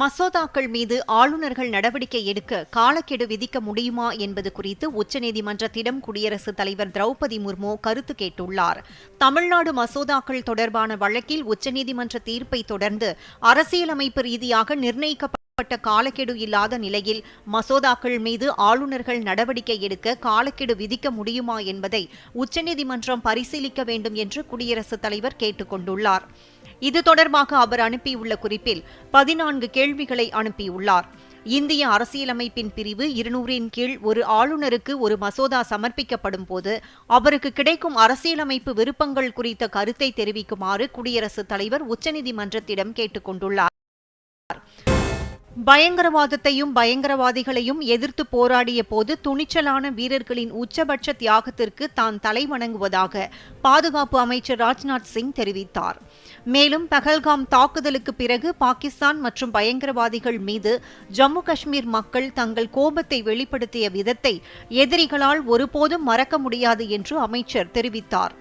மசோதாக்கள் மீது ஆளுநர்கள் நடவடிக்கை எடுக்க காலக்கெடு விதிக்க முடியுமா என்பது குறித்து உச்சநீதிமன்றத்திடம் குடியரசுத் தலைவர் திரௌபதி முர்மு கருத்து கேட்டுள்ளார். தமிழ்நாடு மசோதாக்கள் தொடர்பான வழக்கில் உச்சநீதிமன்ற தீர்ப்பை தொடர்ந்து அரசியலமைப்பு ரீதியாக நிர்ணயிக்கப்பட்ட காலக்கெடு இல்லாத நிலையில் மசோதாக்கள் மீது ஆளுநர்கள் நடவடிக்கை எடுக்க காலக்கெடு விதிக்க முடியுமா என்பதை உச்சநீதிமன்றம் பரிசீலிக்க வேண்டும் என்று குடியரசுத் தலைவர் கேட்டுக் கொண்டுள்ளார் இது தொடர்பாக அவர் அனுப்பியுள்ள குறிப்பில் பதினான்கு கேள்விகளை அனுப்பியுள்ளார். இந்திய அரசியலமைப்பின் பிரிவு இருநூறின் கீழ் ஒரு ஆளுநருக்கு ஒரு மசோதா சமர்ப்பிக்கப்படும் போது அவருக்கு கிடைக்கும் அரசியலமைப்பு விருப்பங்கள் குறித்த கருத்தை தெரிவிக்குமாறு குடியரசுத் தலைவர் உச்சநீதிமன்றத்திடம் கேட்டுக் கொண்டுள்ளார். பயங்கரவாதத்தையும் பயங்கரவாதிகளையும் எதிர்த்து போராடிய போது துணிச்சலான வீரர்களின் உச்சபட்ச தியாகத்திற்கு தான் தலைவணங்குவதாக பாதுகாப்பு அமைச்சர் ராஜ்நாத் சிங் தெரிவித்தார். மேலும் பகல்காம் தாக்குதலுக்கு பிறகு பாகிஸ்தான் மற்றும் பயங்கரவாதிகள் மீது ஜம்மு காஷ்மீர் மக்கள் தங்கள் கோபத்தை வெளிப்படுத்திய விதத்தை எதிரிகளால் ஒருபோதும் மறக்க முடியாது என்று அமைச்சர் தெரிவித்தார்.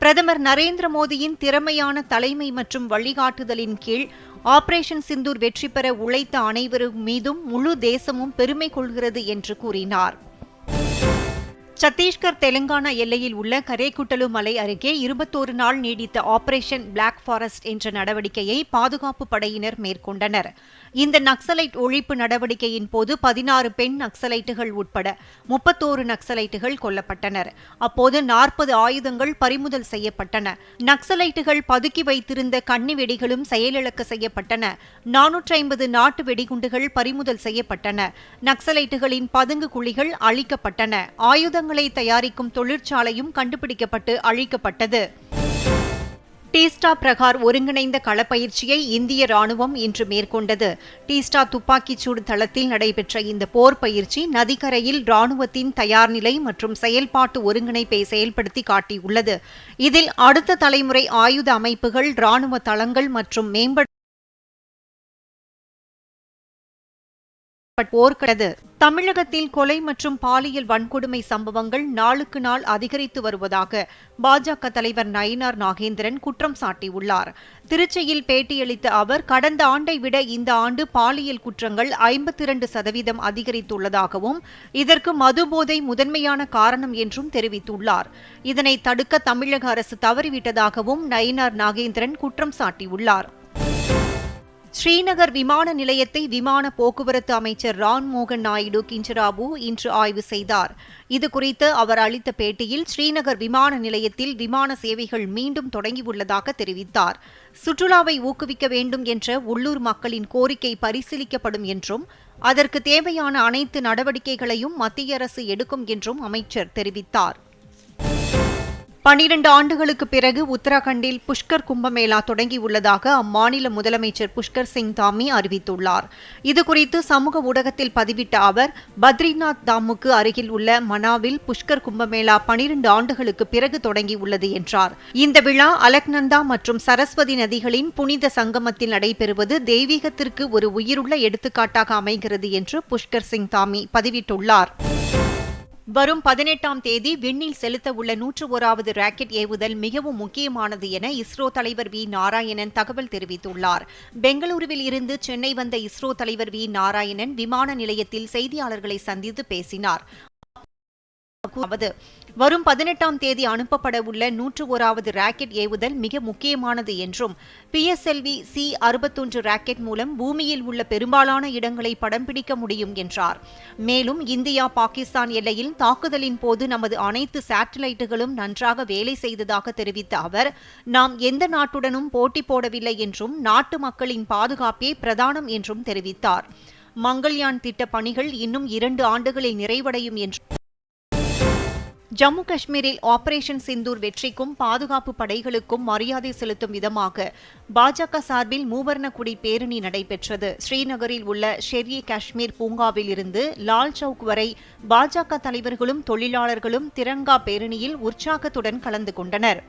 பிரதமர் நரேந்திர மோடியின் திறமையான தலைமை மற்றும் வழிகாட்டுதலின் கீழ் ஆபரேஷன் சிந்தூர் வெற்றி பெற உழைத்த அனைவரும் மீதும் முழு தேசமும் பெருமை கொள்கிறது என்று கூறினார். சத்தீஸ்கர் தெலுங்கானா எல்லையில் உள்ள கரேக்குட்டலு மலை அருகே இருபத்தோரு நாள் நீடித்த ஆபரேஷன் பிளாக் ஃபாரஸ்ட் என்ற நடவடிக்கையை பாதுகாப்பு படையினர் மேற்கொண்டனர். இந்த நக்சலைட் ஒழிப்பு நடவடிக்கையின் போது பதினாறு பெண் நக்சலைட்டுகள் உட்பட முப்பத்தோரு நக்சலைட்டுகள் கொல்லப்பட்டனர். அப்போது நாற்பது ஆயுதங்கள் பறிமுதல் செய்யப்பட்டன. நக்சலைட்டுகள் பதுக்கி வைத்திருந்த கண்ணி வெடிகளும் செயலிழக்க செய்யப்பட்டன. நானூற்றி ஐம்பது நாட்டு வெடிகுண்டுகள் பறிமுதல் செய்யப்பட்டன. நக்சலைட்டுகளின் பதுங்கு குழிகள் அழிக்கப்பட்டன. ஆயுதங்கள் ஆயுதங்களை தயாரிக்கும் தொழிற்சாலையும் கண்டுபிடிக்கப்பட்டு அழிக்கப்பட்டது. டீஸ்டா பிரகார் ஒருங்கிணைந்த களப்பயிற்சியை இந்திய ராணுவம் இன்று மேற்கொண்டது. டீஸ்டா துப்பாக்கிச்சூடு தளத்தில் நடைபெற்ற இந்த போர் பயிற்சி நதிக்கரையில் ராணுவத்தின் தயார்நிலை மற்றும் செயல்பாட்டு ஒருங்கிணைப்பை செயல்படுத்தி காட்டியுள்ளது. இதில் அடுத்த தலைமுறை ஆயுத அமைப்புகள் ராணுவ தளங்கள் மற்றும் மேம்பட்ட போர்க்களது தமிழகத்தில் கொலை மற்றும் பாலியல் வன்கொடுமை சம்பவங்கள் நாளுக்கு நாள் அதிகரித்து வருவதாக பாஜக தலைவர் நயினார் நாகேந்திரன் குற்றம் சாட்டியுள்ளார். திருச்சியில் பேட்டியளித்த அவர் கடந்த ஆண்டை விட இந்த ஆண்டு பாலியல் குற்றங்கள் ஐம்பத்தி இரண்டு சதவீதம் அதிகரித்துள்ளதாகவும் இதற்கு மதுபோதை முதன்மையான காரணம் என்றும் தெரிவித்துள்ளார். இதனை தடுக்க தமிழக அரசு தவறிவிட்டதாகவும் நயினார் நாகேந்திரன் குற்றம் சாட்டியுள்ளார். ஸ்ரீநகர் விமான நிலையத்தை விமான போக்குவரத்து அமைச்சர் ரான்மோகன் நாயுடு கிஞ்சராபு இன்று ஆய்வு செய்தார். இதுகுறித்து அவர் அளித்த பேட்டியில் ஸ்ரீநகர் விமான நிலையத்தில் விமான சேவைகள் மீண்டும் தொடங்கியுள்ளதாக தெரிவித்தார். சுற்றுலாவை ஊக்குவிக்க வேண்டும் என்ற உள்ளூர் மக்களின் கோரிக்கை பரிசீலிக்கப்படும் என்றும் அதற்கு தேவையான அனைத்து நடவடிக்கைகளையும் மத்திய அரசு எடுக்கும் என்றும் அமைச்சர் தெரிவித்தார். பனிரெண்டு ஆண்டுகளுக்கு பிறகு உத்தராகண்டில் புஷ்கர் கும்பமேளா தொடங்கியுள்ளதாக அம்மாநில முதலமைச்சர் புஷ்கர் சிங் தாமி அறிவித்துள்ளார். இதுகுறித்து சமூக ஊடகத்தில் பதிவிட்ட அவர் பத்ரிநாத் தாமுக்கு அருகில் உள்ள மனாவில் புஷ்கர் கும்பமேளா பனிரெண்டு ஆண்டுகளுக்கு பிறகு தொடங்கியுள்ளது என்றார். இந்த விழா அலக்நந்தா மற்றும் சரஸ்வதி நதிகளின் புனித சங்கமத்தில் நடைபெறுவது தெய்வீகத்திற்கு ஒரு உயிருள்ள எடுத்துக்காட்டாக அமைகிறது என்று புஷ்கர் சிங் தாமி பதிவிட்டுள்ளார். வரும் பதினெட்டாம் தேதி விண்ணில் செலுத்த உள்ள நூற்று ஓராவது ராக்கெட் ஏவுதல் மிகவும் முக்கியமானது என இஸ்ரோ தலைவர் வி நாராயணன் தகவல் தெரிவித்துள்ளார். பெங்களூருவில் இருந்து சென்னை வந்த இஸ்ரோ தலைவர் வி நாராயணன் விமான நிலையத்தில் செய்தியாளர்களை சந்தித்து பேசினார். வரும் பதினெட்டாம் தேதி அனுப்பப்பட உள்ள நூற்று ஓராவது ராக்கெட் ஏவுதல் மிக முக்கியமானது என்றும் பிஎஸ்எல்வி சி அறுபத்தொன்று ராக்கெட் மூலம் பூமியில் உள்ள பெரும்பாலான இடங்களை படம் பிடிக்க முடியும் என்றார். மேலும் இந்தியா பாகிஸ்தான் எல்லையில் தாக்குதலின் போது நமது அனைத்து சேட்டலைட்டுகளும் நன்றாக வேலை செய்ததாக தெரிவித்த அவர் நாம் எந்த நாட்டுடனும் போட்டி போடவில்லை என்றும் நாட்டு மக்களின் பாதுகாப்பே பிரதானம் என்றும் தெரிவித்தார். மங்கள்யான் திட்ட பணிகள் இன்னும் இரண்டு ஆண்டுகளில் நிறைவடையும் என்று ஜம்மு காஷ்மீரில் ஆபரேஷன் சிந்தூர் வெற்றிக்கும் பாதுகாப்பு படைகளுக்கும் மரியாதை செலுத்தும் விதமாக பாஜக சார்பில் மூவர்ணக்குடி பேரணி நடைபெற்றது. ஸ்ரீநகரில் உள்ள ஷெர்யே காஷ்மீர் பூங்காவில் இருந்து லால் சவுக் வரை பாஜக தலைவர்களும் தொழிலாளர்களும் திரங்கா பேரணியில் உற்சாகத்துடன் கலந்து கொண்டனர்.